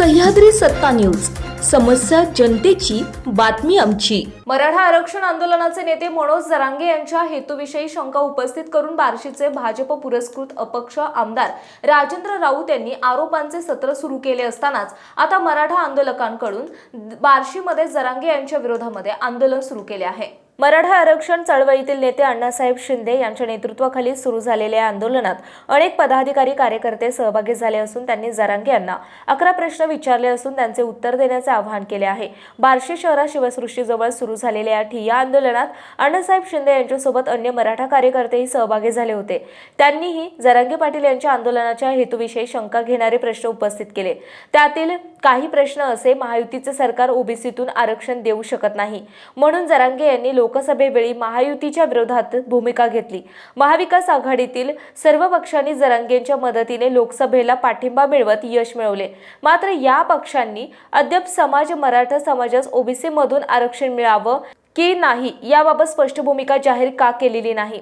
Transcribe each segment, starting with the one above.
सह्याद्री सत्ता न्यूज. समस्या जनतेची बातमी आमची. मराठा आरक्षण आंदोलनाचे नेते मनोज जरांगे यांच्या हेतूविषयी शंका उपस्थित करून बार्शीचे भाजप पुरस्कृत अपक्ष आमदार राजेंद्र राऊत यांनी आरोपांचे सत्र सुरू केले असतानाच आता मराठा आंदोलकांकडून बार्शीमध्ये जरांगे यांच्या विरोधामध्ये आंदोलन सुरू केले आहे. मराठा आरक्षण चळवळीतील नेते अण्णासाहेब शिंदे यांच्या नेतृत्वाखाली सुरू झालेल्या आंदोलनात अनेक पदाधिकारी कार्यकर्ते सहभागी झाले असून त्यांनी जरांगे यांना अकरा प्रश्न विचारले असून त्यांचे उत्तर देण्याचे आवाहन केले आहे. बार्शी शहरात शिवसृष्टीजवळ सुरू झालेल्या या ठिय्या आंदोलनात अण्णासाहेब शिंदे यांच्यासोबत अन्य मराठा कार्यकर्तेही सहभागी झाले होते. त्यांनीही जरांगे पाटील यांच्या आंदोलनाच्या हेतूविषयी शंका घेणारे प्रश्न उपस्थित केले. त्यातील काही प्रश्न असे महायुतीचे सरकार ओबीसीतून आरक्षण देऊ शकत नाही. म्हणून जरांगे यांनी लोक लोकसभेवेळी महायुतीच्या विरोधात भूमिका घेतली. महाविकास आघाडीतील सर्व पक्षांनी जरांगेंच्या मदतीने लोकसभेला पाठिंबा मिळवत यश मिळवले. मात्र या पक्षांनी अद्याप समाज मराठा समाजास ओबीसी मधून आरक्षण मिळावं की नाही याबाबत स्पष्ट भूमिका जाहीर का केलेली नाही?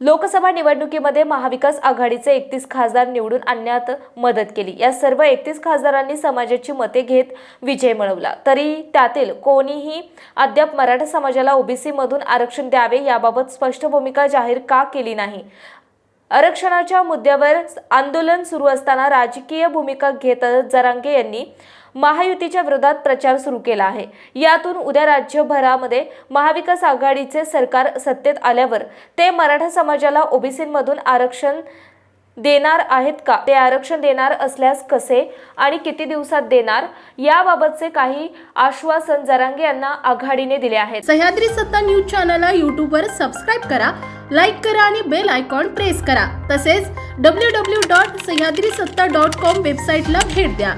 लोकसभा निवडणुकीमध्ये महाविकास आघाडीचे एकतीस खासदार निवडून आणण्यात मदत केली. या सर्व एकतीस खासदारांनी समाजाची मते घेत विजय मिळवला. तरी त्यातील कोणीही अद्याप मराठा समाजाला ओबीसीमधून आरक्षण द्यावे याबाबत स्पष्ट भूमिका जाहीर का केली नाही? आरक्षणाच्या मुद्द्यावर आंदोलन सुरू असताना राजकीय भूमिका घेत जरांगे यांनी महायुतीच्या विरोधात प्रचार सुरू केला आहे. यातून उद्या राज्यभरामध्ये महाविकास आघाडीचे सरकार सत्तेत आल्यावर ते मराठा समाजाला ओबीसीमधून आरक्षण देणार आहेत का? ते आरक्षण देणार असल्यास कसे आणि किती दिवसात देणार? याबाबतचे काही आश्वासन जरांगे यांना आघाडीने दिले आहेत. सह्याद्री सत्ता न्यूज चॅनलला यूट्यूबवर सबस्क्राईब करा लाईक करा आणि बेल आयकॉन प्रेस करा. तसेच डब्ल्यू डब्ल्यू डॉट सह्याद्री सत्ता डॉट कॉम वेबसाईटला भेट द्या.